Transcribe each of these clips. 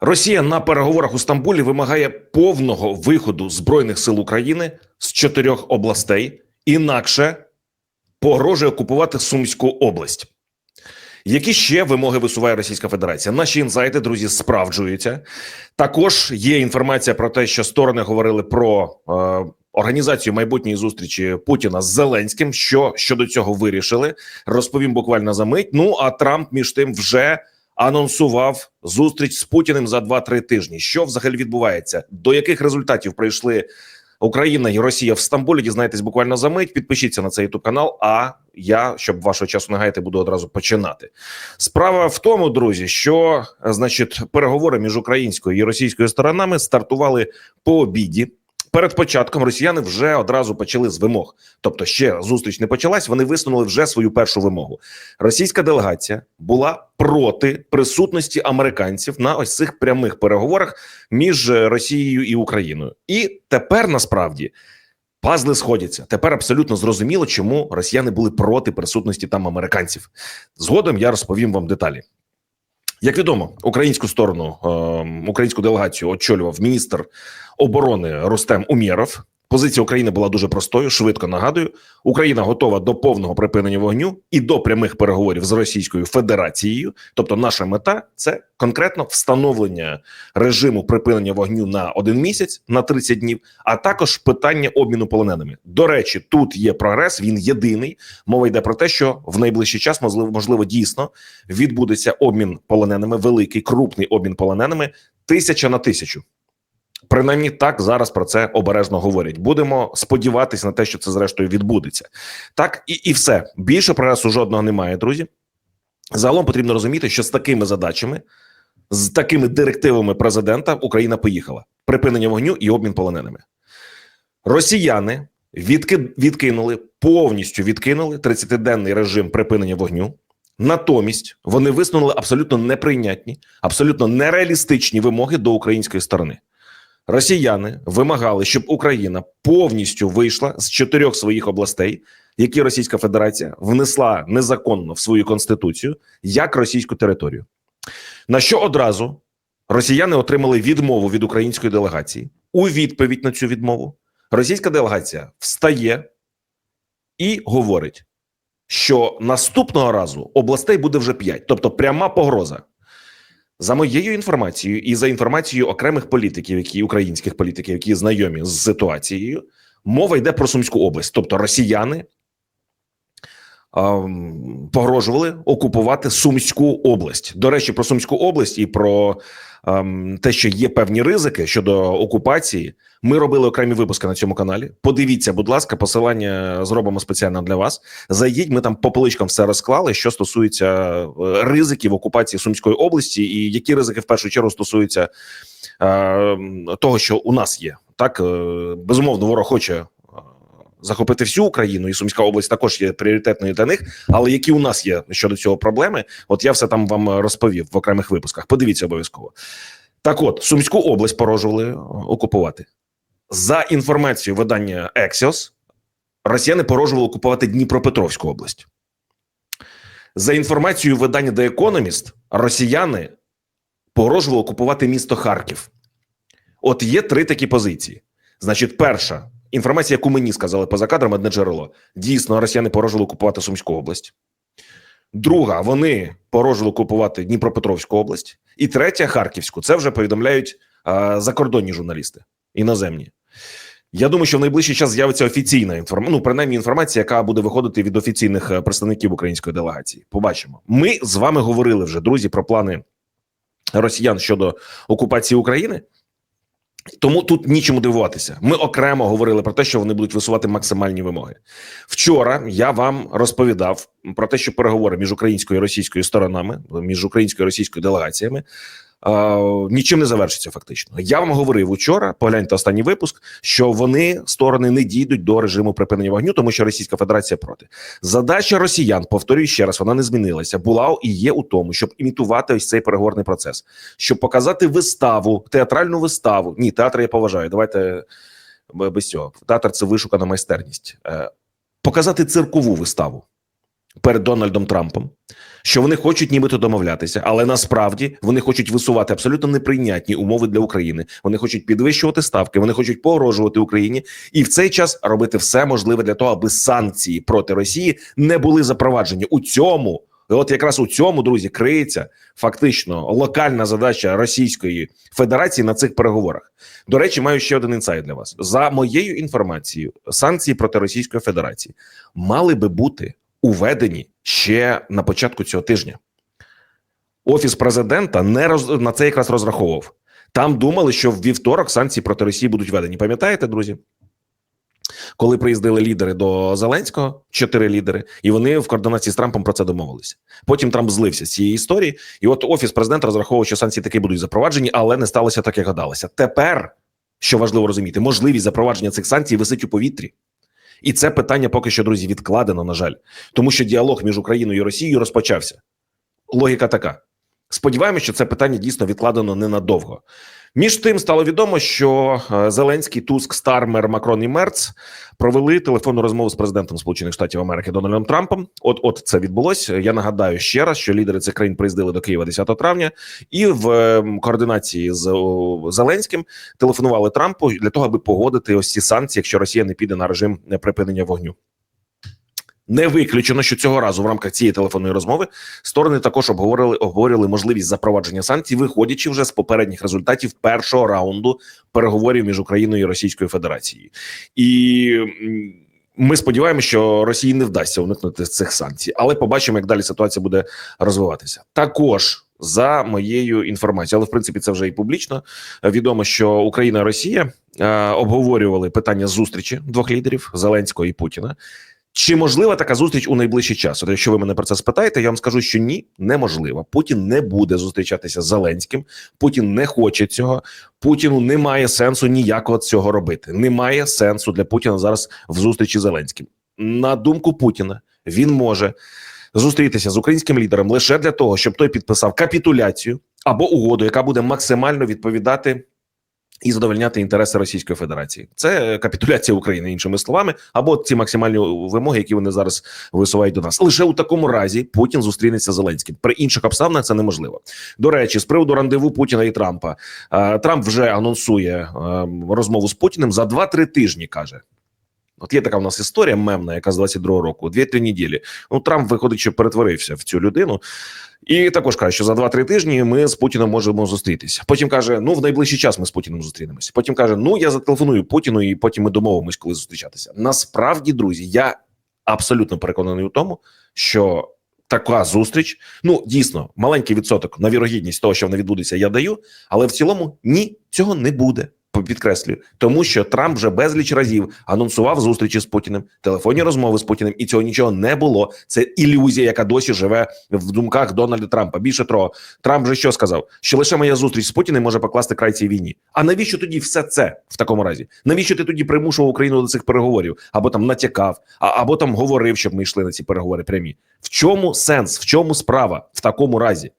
Росія на переговорах у Стамбулі вимагає повного виходу збройних сил України з чотирьох областей, інакше погрожує окупувати Сумську область. Які ще вимоги висуває Російська Федерація? Наші інсайти, друзі, справджуються. Також є інформація про те, що сторони говорили про е, організацію майбутньої зустрічі Путіна з Зеленським. Що щодо цього вирішили, розповім буквально за мить. Ну а Трамп між тим вже анонсував зустріч з Путіним за 2-3 тижні. Що взагалі відбувається? До яких результатів прийшли Україна і Росія в Стамбулі? Дізнаєтесь буквально за мить. Підпишіться на цей ютуб канал. А я, щоб вашого часу не гаяти, буду одразу починати. Справа в тому, друзі, що значить переговори між українською і російською сторонами стартували по обіді. Перед початком росіяни вже одразу почали з вимог. Тобто, ще зустріч не почалась. Вони висунули вже свою першу вимогу. Російська делегація була проти присутності американців на ось цих прямих переговорах між Росією і Україною. І тепер насправді пазли сходяться. Тепер абсолютно зрозуміло, чому росіяни були проти присутності там американців. Згодом я розповім вам деталі. Як відомо, українську сторону е, українську делегацію очолював міністр оборони Рустем Умєров. Позиція України була дуже простою. Швидко нагадую, Україна готова до повного припинення вогню і до прямих переговорів з Російською Федерацією. Тобто, наша мета це конкретно встановлення режиму припинення вогню на один місяць на 30 днів, а також питання обміну полоненими. До речі, тут є прогрес. Він єдиний. Мова йде про те, що в найближчий час можливо, можливо дійсно відбудеться обмін полоненими, великий крупний обмін полоненими тисяча на тисячу. Принаймні так зараз про це обережно говорять. Будемо сподіватися на те, що це зрештою відбудеться. Так і і все більше прогресу жодного немає, друзі. Загалом потрібно розуміти, що з такими задачами, з такими директивами президента Україна поїхала: припинення вогню і обмін полоненими. Росіяни відки, відкинули повністю відкинули 30-денний режим припинення вогню. Натомість вони висунули абсолютно неприйнятні, абсолютно нереалістичні вимоги до української сторони. Росіяни вимагали, щоб Україна повністю вийшла з чотирьох своїх областей, які Російська Федерація внесла незаконно в свою конституцію як російську територію. На що одразу росіяни отримали відмову від української делегації. У відповідь на цю відмову російська делегація встає і говорить, що наступного разу областей буде вже п'ять, тобто пряма погроза. За моєю інформацією і за інформацією окремих політиків, які українських політиків, які знайомі з ситуацією, мова йде про Сумську область, тобто росіяни погрожували окупувати Сумську область. До речі, про Сумську область і про те, що є певні ризики щодо окупації. Ми робили окремі випуски на цьому каналі. Подивіться, будь ласка, посилання зробимо спеціально для вас. Зайдіть, ми там по поличкам все розклали, що стосується е, ризиків окупації Сумської області, і які ризики в першу чергу стосуються е, того, що у нас є. Так е, безумовно, ворог хоче захопити всю Україну, і Сумська область також є пріоритетною для них. Але які у нас є щодо цього проблеми? От я все там вам розповів в окремих випусках. Подивіться обов'язково. Так, от Сумську область порожували окупувати. За інформацією видання Axios, росіяни порожували окупувати Дніпропетровську область. За інформацією видання The Economist, росіяни погрожували окупувати місто Харків. От є три такі позиції. Значить, перша інформація, яку мені сказали поза кадром, одне джерело. Дійсно, росіяни порожували окупувати Сумську область. Друга, вони порожували окупувати Дніпропетровську область. І третя Харківську. Це вже повідомляють а, закордонні журналісти іноземні. Я думаю, що в найближчий час з'явиться офіційна інформація, ну принаймні інформація, яка буде виходити від офіційних е, представників української делегації. Побачимо. Ми з вами говорили вже друзі про плани росіян щодо окупації України. Тому тут нічому дивуватися. Ми окремо говорили про те, що вони будуть висувати максимальні вимоги. Вчора я вам розповідав про те, що переговори між українською і російською сторонами, між українською і російською делегаціями нічим не завершиться. Фактично, я вам говорив учора. Погляньте останній випуск, що вони сторони не дійдуть до режиму припинення вогню, тому що Російська Федерація проти задача Росіян. Повторюю ще раз, вона не змінилася. Була і є у тому, щоб імітувати ось цей переговорний процес, щоб показати виставу, театральну виставу. Ні, театр я поважаю. Давайте без цього. Театр це вишукана майстерність. Показати циркову виставу. Перед Дональдом Трампом, що вони хочуть нібито домовлятися, але насправді вони хочуть висувати абсолютно неприйнятні умови для України. Вони хочуть підвищувати ставки, вони хочуть погрожувати Україні і в цей час робити все можливе для того, аби санкції проти Росії не були запроваджені у цьому. І От якраз у цьому друзі криється фактично локальна задача Російської Федерації на цих переговорах. До речі, маю ще один інсайт для вас. За моєю інформацією, санкції проти Російської Федерації мали би бути уведені ще на початку цього тижня. Офіс президента не роз на це якраз розраховував. Там думали, що в вівторок санкції проти Росії будуть введені. Пам'ятаєте, друзі? Коли приїздили лідери до Зеленського, чотири лідери, і вони в координації з Трампом про це домовилися. Потім Трамп злився з цієї історії, і от офіс президента розраховував, що санкції таки будуть запроваджені, але не сталося так, як гадалося. Тепер що важливо розуміти, можливість запровадження цих санкцій висить у повітрі. І це питання поки що, друзі, відкладено, на жаль, тому що діалог між Україною і Росією розпочався. Логіка така. Сподіваємося, що це питання дійсно відкладено ненадовго. Між тим стало відомо, що е, Зеленський, Туск, Стармер, Макрон і Мерц провели телефонну розмову з президентом Сполучених Штатів Америки Дональдом Трампом. От от це відбулось. Я нагадаю ще раз, що лідери цих країн приїздили до Києва 10 травня, і в е, координації з Зеленським телефонували Трампу для того, аби погодити ось ці санкції, якщо Росія не піде на режим припинення вогню. Не виключено, що цього разу в рамках цієї телефонної розмови сторони також обговорили обговорили можливість запровадження санкцій, виходячи вже з попередніх результатів першого раунду переговорів між Україною і Російською Федерацією, і ми сподіваємося, що Росії не вдасться уникнути цих санкцій, але побачимо, як далі ситуація буде розвиватися. Також за моєю інформацією, але в принципі це вже і публічно відомо, що Україна і Росія е, обговорювали питання зустрічі двох лідерів Зеленського і Путіна. Чи можлива така зустріч у найближчий час? От якщо ви мене про це спитаєте, я вам скажу, що ні, неможливо. Путін не буде зустрічатися з Зеленським. Путін не хоче цього. Путіну немає сенсу ніякого цього робити. Немає сенсу для Путіна зараз в зустрічі з Зеленським. На думку Путіна, він може зустрітися з українським лідером лише для того, щоб той підписав капітуляцію або угоду, яка буде максимально відповідати і задовольняти інтереси Російської Федерації. Це капітуляція України, іншими словами, або ці максимальні вимоги, які вони зараз висувають до нас. Лише у такому разі Путін зустрінеться з Зеленським. При інших обставинах це неможливо. До речі, з приводу рандеву Путіна і Трампа е, Трамп вже анонсує е, розмову з Путіним за 2-3 тижні. каже. От є така в нас історія мемна, яка з 22-го року, дві-три неділі. Ну Трамп виходить, що перетворився в цю людину, і також каже, що за 2-3 тижні ми з Путіним можемо зустрітися. Потім каже: ну в найближчий час ми з Путіним зустрінемося. Потім каже: Ну я зателефоную Путіну, і потім ми домовимось, коли зустрічатися. Насправді, друзі, я абсолютно переконаний у тому, що. Така зустріч, ну дійсно, маленький відсоток на вірогідність того, що вона відбудеться, я даю, але в цілому ні, цього не буде підкреслюю, тому що Трамп вже безліч разів анонсував зустрічі з Путіним, телефонні розмови з Путіним, і цього нічого не було. Це ілюзія, яка досі живе в думках Дональда Трампа. Більше того, Трамп вже що сказав? Що лише моя зустріч з Путіним може покласти край цій війні. А навіщо тоді все це в такому разі? Навіщо ти тоді примушував Україну до цих переговорів? Або там натякав, або там говорив, щоб ми йшли на ці переговори прямі? В чому сенс? В чому справа в такому разі?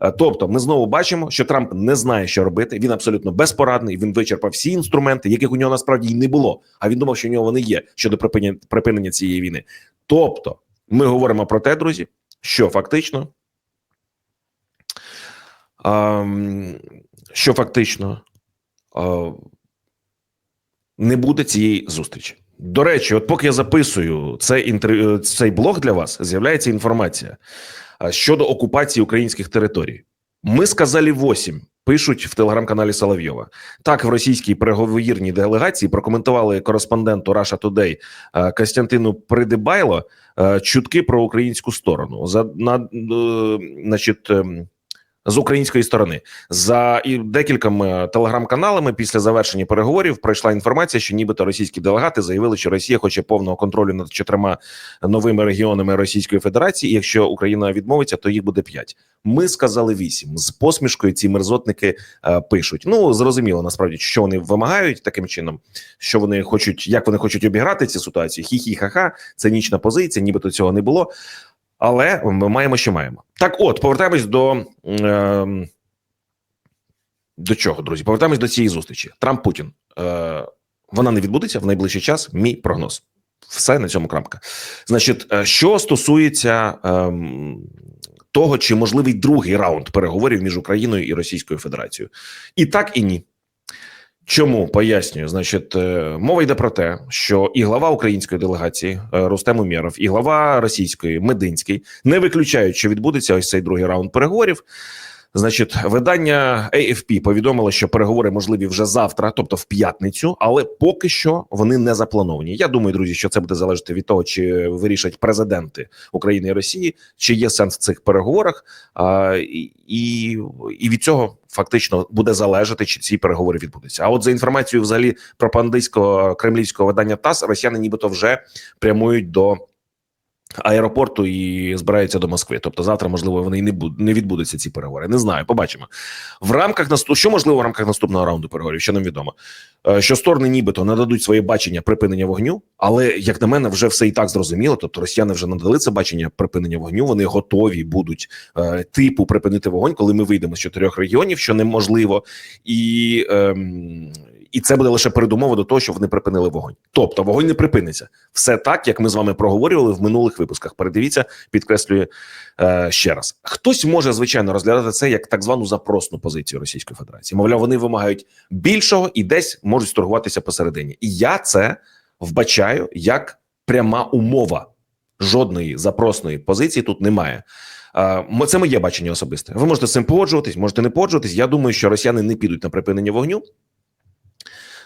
Е, тобто, ми знову бачимо, що Трамп не знає, що робити. Він абсолютно безпорадний. Він вичерпав всі інструменти, яких у нього насправді й не було. А він думав, що у нього вони є щодо припинення припинення цієї війни. Тобто, ми говоримо про те, друзі, що фактично, що фактично не буде цієї зустрічі. До речі, от поки я записую цей інтерв'ю, цей блог для вас, з'являється інформація щодо окупації українських територій. Ми сказали 8, пишуть в телеграм-каналі Соловйова. Так, в російській переговірній делегації прокоментували кореспонденту Russia Today Костянтину Придибайло чутки про українську сторону. За на значить. З української сторони за і декількома телеграм-каналами після завершення переговорів пройшла інформація, що нібито російські делегати заявили, що Росія хоче повного контролю над чотирма новими регіонами Російської Федерації. і Якщо Україна відмовиться, то їх буде п'ять. Ми сказали вісім з посмішкою. Ці мерзотники е, пишуть. Ну зрозуміло, насправді що вони вимагають таким чином, що вони хочуть, як вони хочуть обіграти ці ситуації. Хі-хі, ха-ха, це нічна позиція, нібито цього не було. Але ми маємо, що маємо. Так, от повертаємось до е, до чого, друзі? Повертаємось до цієї зустрічі. Трамп Путін. Е, Вона не відбудеться в найближчий час. Мій прогноз. Все на цьому крапка. Значить, е, що стосується ем, того, чи можливий другий раунд переговорів між Україною і Російською Федерацією, і так, і ні. Чому пояснюю? Значить, е, мова йде про те, що і глава української делегації е, Рустем Умєров, і глава російської Мединський не виключають, що відбудеться ось цей другий раунд переговорів. Значить, видання AFP повідомило, що переговори можливі вже завтра, тобто в п'ятницю, але поки що вони не заплановані. Я думаю, друзі, що це буде залежати від того, чи вирішать президенти України і Росії, чи є сенс в цих переговорах, а, і, і, від цього фактично буде залежати, чи ці переговори відбудуться. А от за інформацією, взагалі, пропагандистського кремлівського видання ТАСС, росіяни, нібито вже прямують до аеропорту і збираються до Москви. Тобто, завтра, можливо, вони і не буд не відбудуться ці переговори. Не знаю, побачимо в рамках наступ... що можливо в рамках наступного раунду переговорів. Що нам відомо, Е, що сторони нібито нададуть своє бачення припинення вогню, але як на мене, вже все і так зрозуміло. Тобто, росіяни вже надали це бачення припинення вогню. Вони готові будуть е, типу припинити вогонь, коли ми вийдемо з чотирьох регіонів, що неможливо, і. Ем, і це буде лише передумова до того, щоб вони припинили вогонь. Тобто вогонь не припиниться. Все так, як ми з вами проговорювали в минулих випусках. Передивіться, підкреслюю е, ще раз. Хтось може звичайно розглядати це як так звану запросну позицію Російської Федерації. Мовляв, вони вимагають більшого і десь можуть торгуватися посередині. І я це вбачаю як пряма умова. Жодної запросної позиції тут немає. Е, Це моє бачення особисте. Ви можете з цим погоджуватись, можете не погоджуватись. Я думаю, що росіяни не підуть на припинення вогню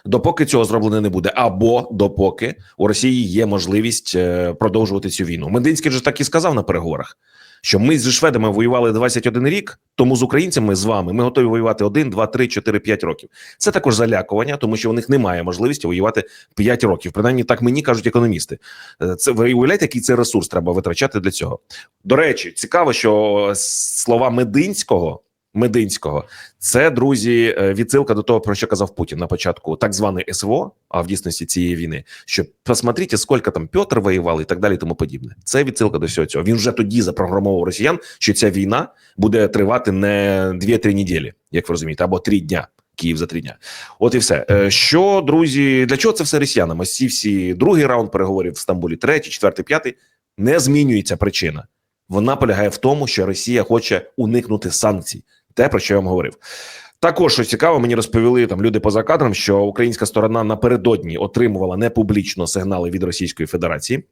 допоки цього зроблено не буде, або допоки у Росії є можливість е, продовжувати цю війну. Мединський же так і сказав на переговорах, що ми зі шведами воювали 21 рік, тому з українцями з вами ми готові воювати 1, 2, 3, 4, 5 років. Це також залякування, тому що у них немає можливості воювати 5 років. Принаймні так мені кажуть економісти. Е, Це ви уявляєте, який це ресурс треба витрачати для цього. До речі, цікаво, що слова Мединського. Мединського це друзі, е, відсилка до того, про що казав Путін на початку, так званий СВО, а в дійсності цієї війни. Що посмотрите, скільки там Петр воював і так далі, тому подібне. Це відсилка до всього цього. Він вже тоді запрограмовував росіян, що ця війна буде тривати не 2-3 неділі, як ви розумієте, або 3 дня. Київ за три дня. От і все. Е, Що друзі, для чого це все росіянам? Ось ці всі другий раунд переговорів в Стамбулі, третій, четвертий, п'ятий не змінюється причина. Вона полягає в тому, що Росія хоче уникнути санкцій те, про що я вам говорив. Також що цікаво, мені розповіли там люди поза кадром, що українська сторона напередодні отримувала непублічно сигнали від Російської Федерації.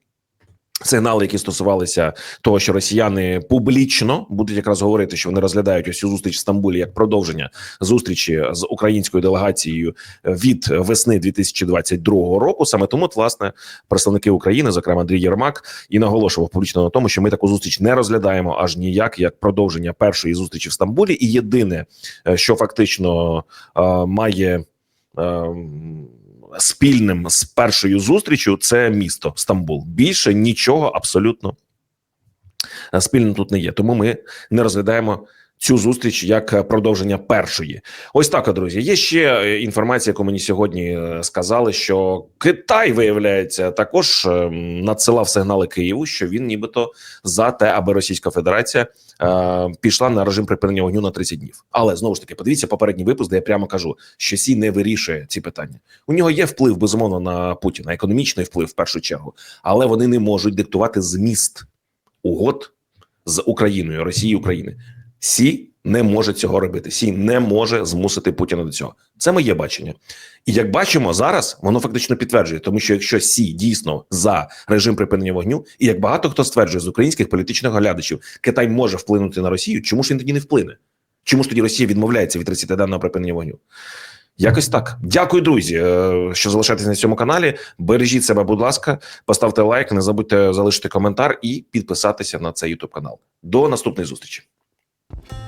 Сигнали, які стосувалися того, що росіяни публічно будуть якраз говорити, що вони розглядають ось цю зустріч в Стамбулі як продовження зустрічі з українською делегацією від весни 2022 року. Саме тому, власне, представники України, зокрема Андрій Єрмак, і наголошував публічно на тому, що ми таку зустріч не розглядаємо аж ніяк як продовження першої зустрічі в Стамбулі. І єдине, е, що фактично е, має. Е, спільним з першою зустрічю це місто Стамбул. Більше нічого абсолютно спільно тут не є. Тому ми не розглядаємо. Цю зустріч як продовження першої, ось так, друзі. Є ще інформація, яку мені сьогодні е, сказали, що Китай виявляється також ем, надсилав сигнали Києву, що він нібито за те, аби Російська Федерація е, пішла на режим припинення вогню на 30 днів. Але знову ж таки, подивіться попередній випуск, де я прямо кажу, що Сі не вирішує ці питання. У нього є вплив безумовно на Путіна, економічний вплив в першу чергу, але вони не можуть диктувати зміст угод з Україною, Росії України. Сі не може цього робити. Сі не може змусити Путіна до цього. Це моє бачення. І як бачимо зараз, воно фактично підтверджує, тому що якщо Сі дійсно за режим припинення вогню, і як багато хто стверджує з українських політичних оглядачів, Китай може вплинути на Росію, чому ж він тоді не вплине? Чому ж тоді Росія відмовляється від 30-денного припинення вогню? Якось так. Дякую, друзі, е, що залишаєтесь на цьому каналі. Бережіть себе, будь ласка, поставте лайк, не забудьте залишити коментар і підписатися на цей YouTube канал. До наступної зустрічі. you